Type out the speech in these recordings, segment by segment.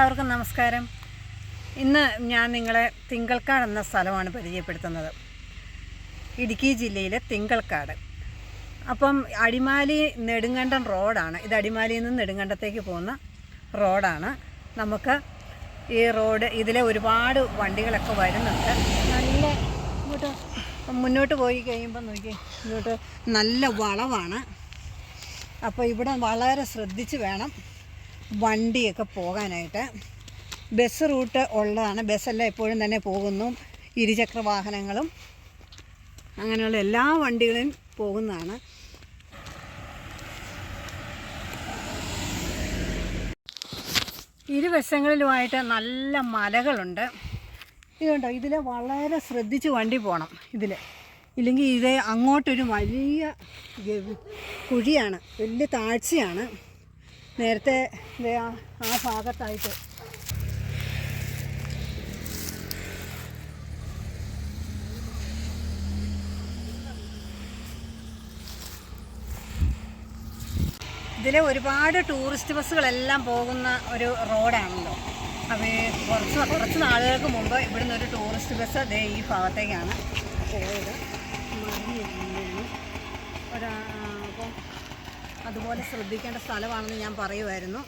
എല്ലാവർക്കും നമസ്കാരം. ഇന്ന് ഞാൻ നിങ്ങളെ തിങ്കൾക്കാട് എന്ന സ്ഥലമാണ് പരിചയപ്പെടുത്തുന്നത്. ഇടുക്കി ജില്ലയിലെ തിങ്കൾക്കാട്. അപ്പം അടിമാലി നെടുങ്കണ്ടം റോഡാണ്. ഇത് അടിമാലിയിൽ നിന്ന് നെടുങ്കണ്ടത്തേക്ക് പോകുന്ന റോഡാണ്. നമുക്ക് ഈ റോഡ് ഇതിലെ ഒരുപാട് വണ്ടികളൊക്കെ വരുന്നുണ്ട്. നല്ല ഇങ്ങോട്ട് മുന്നോട്ട് പോയി കഴിയുമ്പോൾ നോക്കി ഇങ്ങോട്ട് നല്ല വളവാണ്. അപ്പോൾ ഇവിടെ വളരെ ശ്രദ്ധിച്ച് വേണം വണ്ടിയൊക്കെ പോകാനായിട്ട്. ബസ് റൂട്ട് ഉള്ളതാണ്. ബസ്സെല്ലാം എപ്പോഴും തന്നെ പോകുന്നു. ഇരുചക്ര വാഹനങ്ങളും അങ്ങനെയുള്ള എല്ലാ വണ്ടികളും പോകുന്നതാണ്. ഇരുവശങ്ങളിലുമായിട്ട് നല്ല മലകളുണ്ട്. ഇതുണ്ടോ ഇതിൽ വളരെ ശ്രദ്ധിച്ച് വണ്ടി പോകണം ഇതിൽ ഇല്ലെങ്കിൽ ഇത് അങ്ങോട്ടൊരു വലിയ കുഴിയാണ്. വലിയ താഴ്ചയാണ്. നേരത്തെ ആ ഭാഗത്തായിട്ട്. ഇതിലെ ഒരുപാട് ടൂറിസ്റ്റ് ബസ്സുകളെല്ലാം പോകുന്ന ഒരു റോഡാണല്ലോ. അപ്പോൾ കുറച്ച് കുറച്ച് നാളുകൾക്ക് മുമ്പ് ഇവിടുന്ന് ഒരു ടൂറിസ്റ്റ് ബസ് അതേ ഈ ഭാഗത്തേക്കാണ് പോയത്. ഒരാ അപ്പം അതുപോലെ ശ്രദ്ധിക്കേണ്ട സ്ഥലമാണെന്ന് ഞാൻ പറയുമായിരുന്നു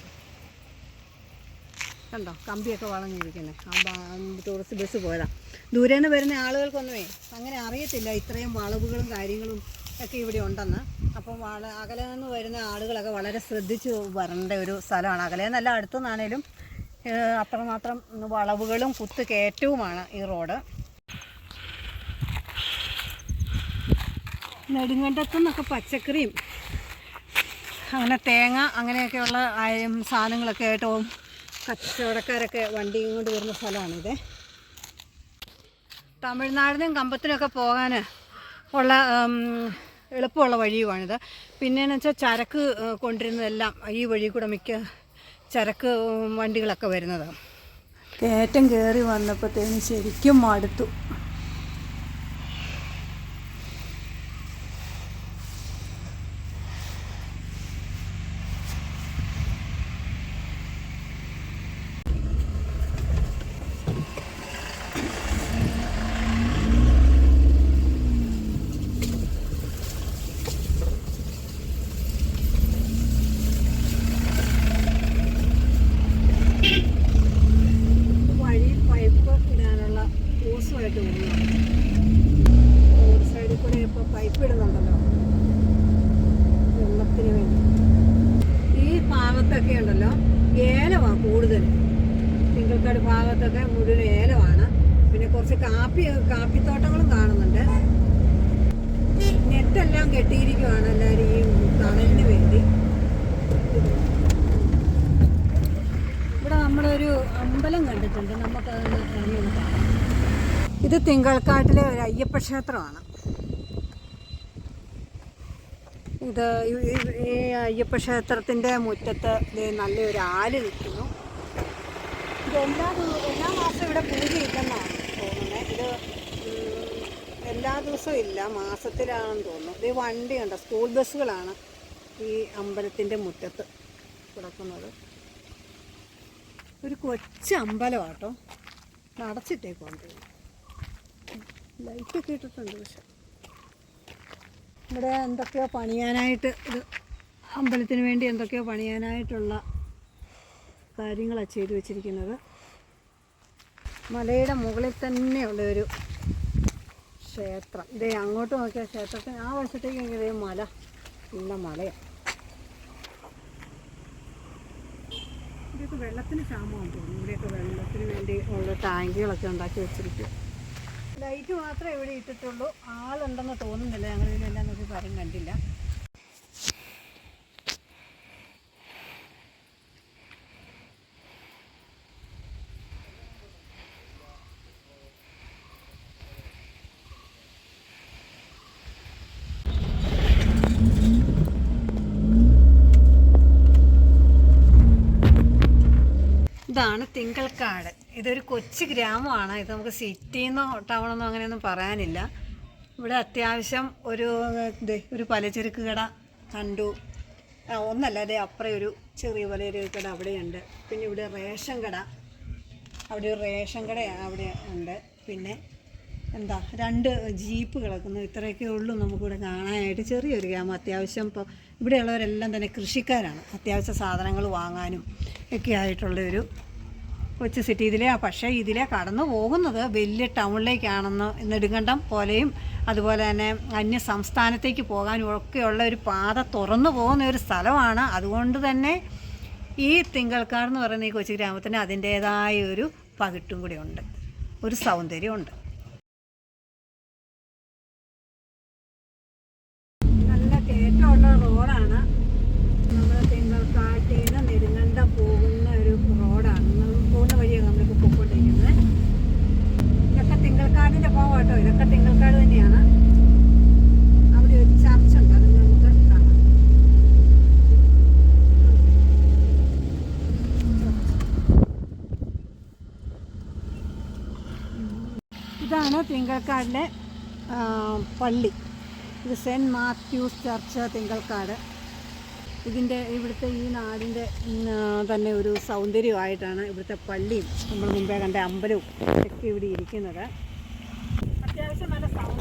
കണ്ടോ? കമ്പിയൊക്കെ വളഞ്ഞിരിക്കുന്നത് ആ ടൂറിസ്റ്റ് ബസ് പോയതാ. ദൂരെ നിന്ന് വരുന്ന ആളുകൾക്കൊന്നുമേ അങ്ങനെ അറിയത്തില്ല ഇത്രയും വളവുകളും കാര്യങ്ങളും ഒക്കെ ഇവിടെ ഉണ്ടെന്ന്. അപ്പം വള അകലെ നിന്ന് വരുന്ന ആളുകളൊക്കെ വളരെ ശ്രദ്ധിച്ച് വരേണ്ട ഒരു സ്ഥലമാണ്. അകലെ നിന്നല്ല അടുത്തു നിന്നാണേലും അത്രമാത്രം വളവുകളും കുത്ത് കയറ്റവുമാണ് ഈ റോഡ്. നെടുങ്കണ്ടത്തു നിന്നൊക്കെ പച്ചക്കറിയും അങ്ങനെ തേങ്ങ അങ്ങനെയൊക്കെയുള്ള സാധനങ്ങളൊക്കെ ആയിട്ട് കച്ചവടക്കാരൊക്കെ വണ്ടി കൊണ്ട് വരുന്ന സ്ഥലമാണിത്. തമിഴ്നാടിനും കമ്പത്തിനൊക്കെ പോകാൻ ഉള്ള എളുപ്പമുള്ള വഴിയുമാണിത് പിന്നെയെന്ന് വെച്ചാൽ ചരക്ക് കൊണ്ടിരുന്നതെല്ലാം ഈ വഴി കൂടെ മിക്ക ചരക്ക് വണ്ടികളൊക്കെ വരുന്നത്. കയറ്റം കയറി വന്നപ്പോഴത്തേന് ശരിക്കും മടുത്തു വഴിയിൽ പൈപ്പ് ഇടാനുള്ള ഓസുമായിട്ട് പോകുന്നതാണ് റോഡ് സൈഡിൽ കൂടെ ഇപ്പോൾ പൈപ്പ് ഇടുന്നുണ്ടല്ലോ വെള്ളത്തിന് വേണ്ടി ഈ ഭാഗത്തൊക്കെ ഉണ്ടല്ലോ. ഏലമാണ് കൂടുതൽ തിങ്കൾക്കാട് ഭാഗത്തൊക്കെ മുഴുവൻ ഏലമാണ് പിന്നെ കുറച്ച് കാപ്പി കാപ്പിത്തോട്ടങ്ങളും കാണുന്നുണ്ട്. നെറ്റെല്ലാം കെട്ടിയിരിക്കുവാണ് എല്ലാവരും ഈ തണലിന് വേണ്ടി. ഇവിടെ നമ്മളൊരു അമ്പലം കണ്ടിട്ടുണ്ട്. നമുക്ക് കാണാം. ഇത് തിങ്കൾക്കാട്ടിലെ ഒരു അയ്യപ്പ ക്ഷേത്രമാണ്. ഇത് ഈ- അയ്യപ്പ ക്ഷേത്രത്തിന്റെ മുറ്റത്ത് നല്ലൊരു ആൽ നിൽക്കുന്നു. ഇത് എല്ലാ എല്ലാ മാസവും ഇവിടെ പൂജയില്ലെന്നാണ് തോന്നുന്നത് ഇത് എല്ലാ ദിവസവും ഇല്ല. മാസത്തിലാണെന്ന് തോന്നുന്നു. ഇത് വണ്ടി ഉണ്ട് സ്കൂൾ ബസ്സുകളാണ് ഈ അമ്പലത്തിന്റെ മുറ്റത്ത് കിടക്കുന്നത്. ഒരു കൊച്ചു അമ്പലമാട്ടോ. അടച്ചിട്ടേക്കുണ്ട് ലൈറ്റൊക്കെ ഇട്ടിട്ടുണ്ട് പക്ഷെ. ഇവിടെ എന്തൊക്കെയോ പണിയാനായിട്ട് ഇത് അമ്പലത്തിന് വേണ്ടി എന്തൊക്കെയോ പണിയാനായിട്ടുള്ള കാര്യങ്ങളാണ് ചെയ്തു വെച്ചിരിക്കുന്നത്. മലയുടെ മുകളിൽ തന്നെയുള്ള ഒരു ക്ഷേത്രം. ഇതേ അങ്ങോട്ട് നോക്കിയാൽ ക്ഷേത്രത്തിന് ആ വശത്തേക്ക് ഇതേ മല ഉള്ള മലയാണ് ഇവിടെയൊക്കെ വെള്ളത്തിന് ക്ഷാമമാണ് തോന്നുന്നു. ഇവിടെയൊക്കെ വെള്ളത്തിന് വേണ്ടി ഉള്ള ടാങ്കുകളൊക്കെ ഉണ്ടാക്കി വെച്ചിരിക്കും. ലൈറ്റ് മാത്രമേ ഇവിടെ ഇട്ടിട്ടുള്ളൂ. ആളുണ്ടെന്ന് തോന്നുന്നില്ല. ഞങ്ങൾ നോക്കി കണ്ടില്ല. ഇതാണ് തിങ്കൾക്കാട്. ഇതൊരു കൊച്ചു ഗ്രാമമാണ്. ഇത് നമുക്ക് സിറ്റിന്നോ ടൗണെന്നോ അങ്ങനെയൊന്നും പറയാനില്ല. ഇവിടെ അത്യാവശ്യം ഒരു ഒരു പലചരക്ക് കട കണ്ടു. ഒന്നല്ല അതെ അപ്പുറം ഒരു ചെറിയ പോലെ ഒരു കട അവിടെയുണ്ട്. പിന്നെ ഇവിടെ റേഷൻ കട. അവിടെ ഒരു റേഷൻ കട അവിടെ ഉണ്ട്. പിന്നെ എന്താ രണ്ട് ജീപ്പ് കിടക്കുന്നു. ഇത്രയൊക്കെ ഉള്ളൂ നമുക്കിവിടെ കാണാനായിട്ട് ചെറിയൊരു ഗ്രാമം. അത്യാവശ്യം ഇപ്പോൾ ഇവിടെയുള്ളവരെല്ലാം തന്നെ കൃഷിക്കാരാണ്. അത്യാവശ്യ സാധനങ്ങൾ വാങ്ങാനും ഒക്കെ ആയിട്ടുള്ള ഒരു കൊച്ചു സിറ്റി ഇതിലെ പക്ഷേ ഇതിലെ കടന്നു പോകുന്നത് വലിയ ടൗണിലേക്കാണെന്ന് നെടുങ്കണ്ടം പോലെയും അതുപോലെ തന്നെ അന്യ സംസ്ഥാനത്തേക്ക് പോകാനും ഒക്കെയുള്ള ഒരു പാത തുറന്നു പോകുന്ന ഒരു സ്ഥലമാണ്. അതുകൊണ്ട് തന്നെ ഈ തിങ്കൾക്കാട് എന്ന് പറയുന്ന ഈ കൊച്ചു ഗ്രാമത്തിന് അതിന്റേതായ ഒരു പകിട്ടും കൂടി ഉണ്ട്. ഒരു സൗന്ദര്യമുണ്ട് നല്ല കയറ്റമുള്ള റോഡാണ് നമ്മൾ തിങ്കൾക്കാട്ടിൽ നിന്ന് നെടുങ്കണ്ടം പോകുന്ന ഒരു റോഡാണ് നമ്മൾ പോകുന്ന വഴിയാണ് നമ്മളിപ്പോൾ പോയിക്കൊണ്ടിരിക്കുന്നത് ഇതൊക്കെ പോകാട്ടോ. ഇതൊക്കെ തന്നെയാണ്. അവിടെ ഒരു ചർച്ച ഉണ്ട്. അത് നമുക്ക് കാണാം. ഇതാണ് തിങ്കൾക്കാടിലെ പള്ളി. ഇത് സെന്റ് മാത്യൂസ് ചർച്ച് തിങ്കൾക്കാട്. ഇതിന്റെ ഇവിടുത്തെ ഈ നാടിന്റെ തന്നെ ഒരു സൗന്ദര്യമായിട്ടാണ് ഇവിടുത്തെ പള്ളിയും. നമ്മൾ മുമ്പേ കണ്ട അമ്പലവും ഒക്കെ ഇവിടെ ഇരിക്കുന്നത്.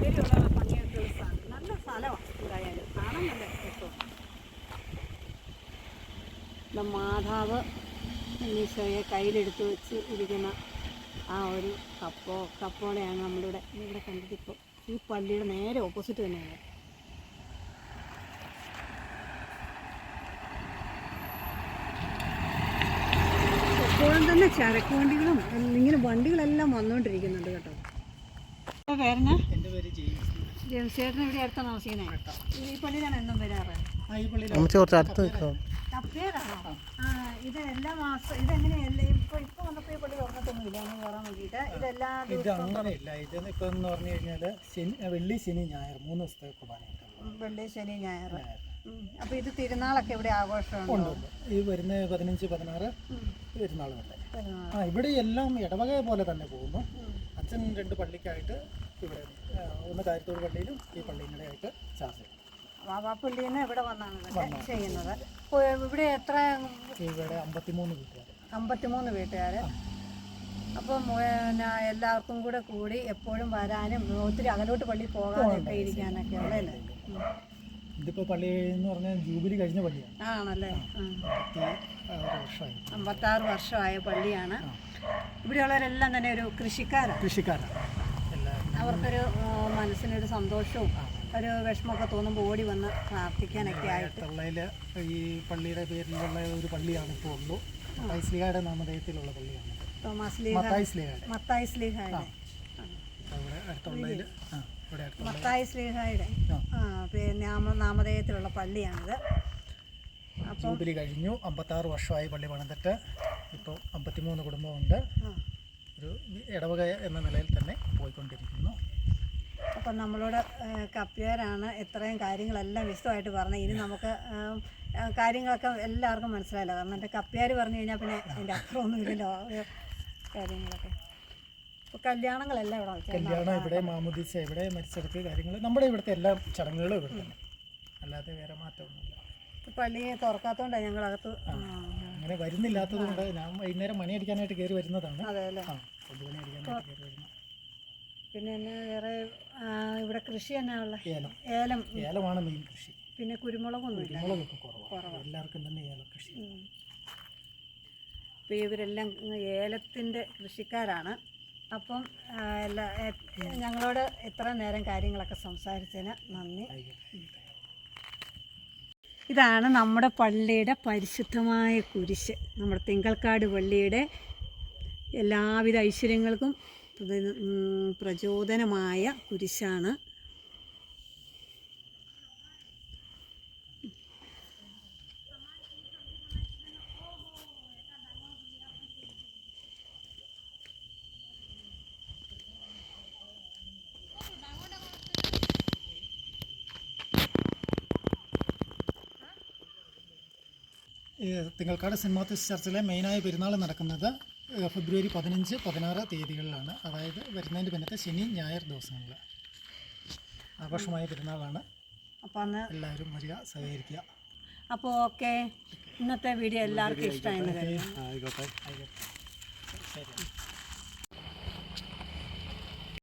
ഉള്ള സ്ഥലം നല്ല സ്ഥലമാണ് എന്തായാലും. കാണാൻ നല്ല മാതാവ് ഈശോയെ കയ്യിലെടുത്ത് വെച്ച് ഇരിക്കുന്ന ആ ഒരു കപ്പോ കപ്പോളയാണ് നമ്മളിവിടെ ഇവിടെ കണ്ടിട്ട് ഇപ്പോൾ. ഈ പള്ളിയുടെ നേരെ ഓപ്പോസിറ്റ് തന്നെയാണ്. എപ്പോഴും തന്നെ ചരക്ക് വണ്ടികളും ഇങ്ങനെ വണ്ടികളെല്ലാം വന്നുകൊണ്ടിരിക്കുന്നുണ്ട് കേട്ടോ. പേരെന്നാ? ഇവിടെ അടുത്താണ് താമസിക്കുന്നത് ഈ പള്ളിയിലാണ് എന്നും വരാറ്. ആ ഈ പള്ളിയിൽ അമ്മച്ചി കുറച്ച് അടുത്ത് നിൽക്കാം. ആ ഇത് എല്ലാ മാസം ഇതെങ്ങനെയല്ല? ഇപ്പൊ ഇപ്പൊ വന്നപ്പോ ഈ പള്ളി തുറന്നിട്ടൊന്നുമില്ല എന്ന് കയറാൻ വേണ്ടിയിട്ട്. ഇതെല്ലാ ഇത് ദിവസവും ഇത് ഇപ്പം എന്ന് പറഞ്ഞു കഴിഞ്ഞാൽ വെള്ളി ശനി ഞായർ മൂന്ന് ദിവസത്തെ കുർബാന വെള്ളി ശനി ഞായർ. അപ്പൊ ഇത് തിരുനാളൊക്കെ ഇവിടെ ആഘോഷമുണ്ടോ? ഉണ്ട് ഈ വരുന്ന പതിനഞ്ച് പതിനാറ്. പെരുന്നാൾ വരെ. ആ ഇവിടെ എല്ലാം ഇടവക പോലെ തന്നെ പോകുന്നു. അച്ഛൻ രണ്ട് പള്ളിക്കായിട്ട് ഇവിടെ ഒന്ന് കാര്യത്തോട് പള്ളിയിലും ഈ പള്ളിയിലൂടെ ആയിട്ട് ചാർജ് ചെയ്യും. വാവാപ്പള്ളിയിൽ നിന്ന് ഇവിടെ വന്നാണ് ഇതൊക്കെ ചെയ്യുന്നത്. ഇവിടെ എത്ര ഇവിടെ അമ്പത്തിമൂന്ന് വീട്ടുകാർ അമ്പത്തിമൂന്ന് വീട്ടുകാർ അപ്പം പിന്നെ എല്ലാവർക്കും കൂടെ കൂടി എപ്പോഴും വരാനും ഒത്തിരി അകലോട്ട് പള്ളി പോകാനൊക്കെ ഇരിക്കാനൊക്കെ ഉള്ളതല്ലേ. ഇതിപ്പോൾ പള്ളി എന്ന് പറഞ്ഞാൽ ജൂബിലി കഴിഞ്ഞ പള്ളിയാണ്. ആണല്ലേ? ആ. അമ്പത്തി ആറ് വർഷമായി. അമ്പത്താറ് വർഷമായ പള്ളിയാണ്. ഇവിടെയുള്ളവരെല്ലാം തന്നെ ഒരു കൃഷിക്കാരാണ് കൃഷിക്കാരാണ്. അവർക്കൊരു മനസ്സിനൊരു സന്തോഷവും ഒരു വിഷമമൊക്കെ തോന്നുമ്പോൾ ഓടി വന്ന് പ്രാർത്ഥിക്കാനൊക്കെ ആയിട്ട്. ഈ പള്ളിയുടെ പേരിലുള്ള ഒരു പള്ളിയാണ് ഇപ്പോൾ ഉള്ളൂ. മത്തായിസ്ലിഹയുടെ നാമധേയത്തിലുള്ള പള്ളിയാണ്. തോമസ് ലീഹ മത്തായി സ്ലിഹയുടെ. മത്തായി സ്ലീഹായുടെ. ഇവിടെ അടുത്തുള്ളതിൽ ആ ഇവിടെ അടുത്തുള്ള മത്തായി സ്ലീഹായുടെ. ആ. ആ പിന്നെ നാമ നാമധേയത്തിലുള്ള പള്ളിയാണിത്. ജൂബിലി കഴിഞ്ഞു. അമ്പത്താറ് വർഷമായി പള്ളി പണിതിട്ട് ഇപ്പോൾ അമ്പത്തിമൂന്ന് കുടുംബമുണ്ട്. ഒരു ഇടവക എന്ന നിലയിൽ തന്നെ പോയിക്കൊണ്ടിരിക്കുന്നു. അപ്പം നമ്മളോട് കപ്പിയാരാണ് ഇത്രയും കാര്യങ്ങളെല്ലാം വിശദമായിട്ട് പറഞ്ഞത്. ഇനി നമുക്ക് കാര്യങ്ങളൊക്കെ എല്ലാവർക്കും മനസ്സിലായല്ലോ. കാരണം എന്റെ കപ്പ്യാർ പറഞ്ഞു കഴിഞ്ഞാൽ പിന്നെ അതിന്റെ അപ്പുറമൊന്നുമില്ലല്ലോ കാര്യങ്ങളൊക്കെ. കല്യാണങ്ങളെല്ലാം ഇവിടെ കല്യാണം ഇവിടെ മാമുദീസ ഇവിടെ മരിച്ചെടുത്ത് കാര്യങ്ങൾ. നമ്മുടെ ഇവിടുത്തെ എല്ലാ ചടങ്ങുകളും ഇവിടെ തന്നെ. അല്ലാതെ വേറെ മാറ്റമൊന്നുമില്ല. പള്ളി തുറക്കാത്തതുകൊണ്ടാണ് ഞങ്ങളകത്ത് ആ, അങ്ങനെ വരുന്നില്ലാത്തത് കൊണ്ട് ഞാൻ വൈകുന്നേരം മണിയടിക്കാനായിട്ട് കയറി വരുന്നതാണ്. ആ മണിയടിക്കാനായിട്ട് കയറി വരുന്നു. പിന്നെ എന്നെ വേറെ ആ, ഇവിടെ കൃഷി ഉള്ള? ഏലം. ഏലം. ഏലമാണ് മെയിൻ കൃഷി. പിന്നെ കുരുമുളകൊന്നുമില്ല കുരുമുളകൊക്കെ കുറവാണ്. എല്ലാവർക്കും തന്നെ ഏല കൃഷി. ഇവരെല്ലാം ഏലത്തിന്റെ കൃഷിക്കാരാണ്. അപ്പം ആ, എല്ലാ എ- ഞങ്ങളോട് ഇത്ര നേരം കാര്യങ്ങളൊക്കെ സംസാരിച്ചതിന് നന്ദി. ഇതാണ് നമ്മുടെ പള്ളിയുടെ പരിശുദ്ധമായ കുരിശ്. നമ്മുടെ തിങ്കൾക്കാട് പള്ളിയുടെ എല്ലാവിധ ഐശ്വര്യങ്ങൾക്കും പ്രചോദനമായ കുരിശാണ് തിങ്ങൾക്കാട് സെന്റ് മാത്യൂസ് ചർച്ചിലെ മെയിനായ പെരുന്നാൾ നടക്കുന്നത് ഫെബ്രുവരി പതിനഞ്ച് പതിനാറ് തീയതികളിലാണ്. അതായത് വരുന്നതിന്റെ പിന്നത്തെ ശനി ഞായർ ദിവസങ്ങളിൽ. ആഘോഷമായ പെരുന്നാളാണ്. അപ്പോൾ അന്ന് എല്ലാവരും വരിക സഹകരിക്കുക. അപ്പോൾ ഓക്കെ. ഇന്നത്തെ വീഡിയോ എല്ലാവർക്കും ഇഷ്ടമായിരുന്നു ആയിക്കോട്ടെ. ആയിക്കോട്ടെ. ശരി.